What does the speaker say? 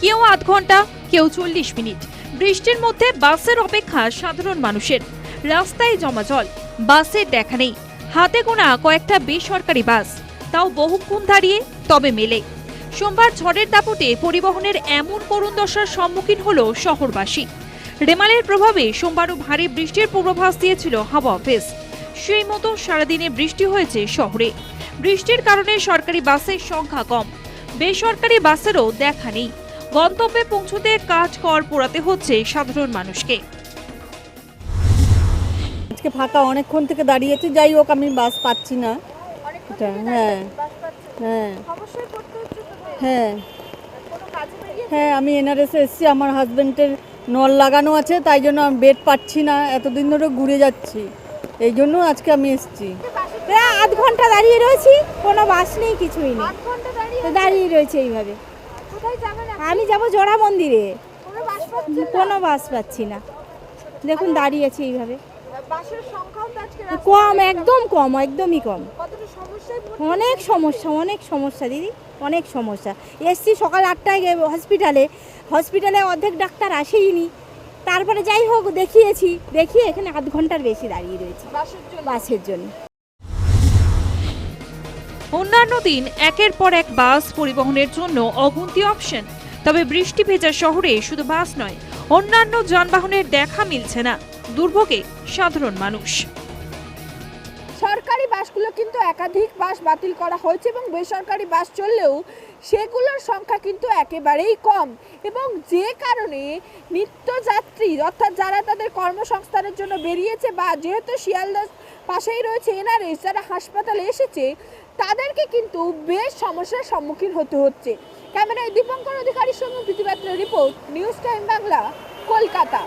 কেউ আধ ঘণ্টা, কেউ চল্লিশ মিনিট। বৃষ্টির মধ্যে বাসের অপেক্ষা সাধারণ মানুষের। রাস্তায় জমা জল, বাসের দেখা নেই। হাতে গোনা কয়েকটা বেসরকারি বাস, তাও বহুক্ষণ দাঁড়িয়ে, তবে মেলে। সোমবার ঝড়ের দাপটে পরিবহনের এমন করুণ দশার সম্মুখীন হলো শহরবাসী। রেমালের প্রভাবে সোমবারও ভারী বৃষ্টির পূর্বাভাস দিয়েছিল হাওয়া অফিস। সেই মতো সারাদিনে বৃষ্টি হয়েছে শহরে। বৃষ্টির কারণে সরকারি বাসের সংখ্যা কম। বেসরকারি বাসেরও দেখা নেই। গন্তব্যে পৌঁছতে কাজ কর পোড়াতে হচ্ছে সাধারণ মানুষকে। আজকে ফাঁকা অনেকক্ষণ থেকে দাঁড়িয়েছি যাই হোক আমি বাস পাচ্ছি না। এটা, হ্যাঁ হ্যাঁ। হ্যাঁ। হ্যাঁ আমি এনআরএসে এসেছি আমার হাজব্যান্ডের নল লাগানো আছে তাই জন্য আমি বেড পাচ্ছি না এতদিন ধরে ঘুরে যাচ্ছি। এই জন্য আজকে আমি এসেছি। প্রায় আধ ঘণ্টা দাঁড়িয়ে রয়েছি কোনো বাস নেই কিছুই নেই। তো দাঁড়িয়ে রয়েছে এইভাবে। আমি যাব জোড়া মন্দিরে। কোনো বাস পাচ্ছি না। দেখুন দাঁড়িয়ে আছি এইভাবে। কম একদম কম একদমই কম। অনেক সমস্যা অনেক সমস্যা দিদি অনেক সমস্যা। এসছি সকাল আটটায় হসপিটালে। হসপিটালে অর্ধেক ডাক্তার আসেইনি। তারপরে যাই হোক দেখিয়েছি। দেখিয়ে এখানে আধ ঘণ্টার বেশি দাঁড়িয়ে রয়েছি। বাসের জন্য। অন্যান্য দিন একের পর এক বাস পরিবহনের জন্য অগুন্তি অপশন তবে বৃষ্টি ভেজা শহরে শুধু বাস নয়, অন্যান্য যানবাহনের দেখা মিলছে না। দুর্ভোগে সাধারণ মানুষ। সরকারি বাসগুলো কিন্তু একাধিক বাস বাতিল করা হয়েছে এবং বেসরকারি বাস চললেও সেগুলোর সংখ্যা কিন্তু একেবারেই কম। এবং যে কারণে নিত্যযাত্রী, অর্থাৎ যারা তাদের কর্মসংস্থানের জন্য বেরিয়েছে বা যেহেতু শিয়ালদাস পাশেই রয়েছে এনআরএস, যারা হাসপাতালে এসেছে তাদেরকে কিন্তু বেশ সমস্যার সম্মুখীন হতে হচ্ছে। ক্যামেরায় দীপঙ্কর অধিকারীর সঙ্গে প্রীতিপাত্রের report, news time Bangla, Kolkata.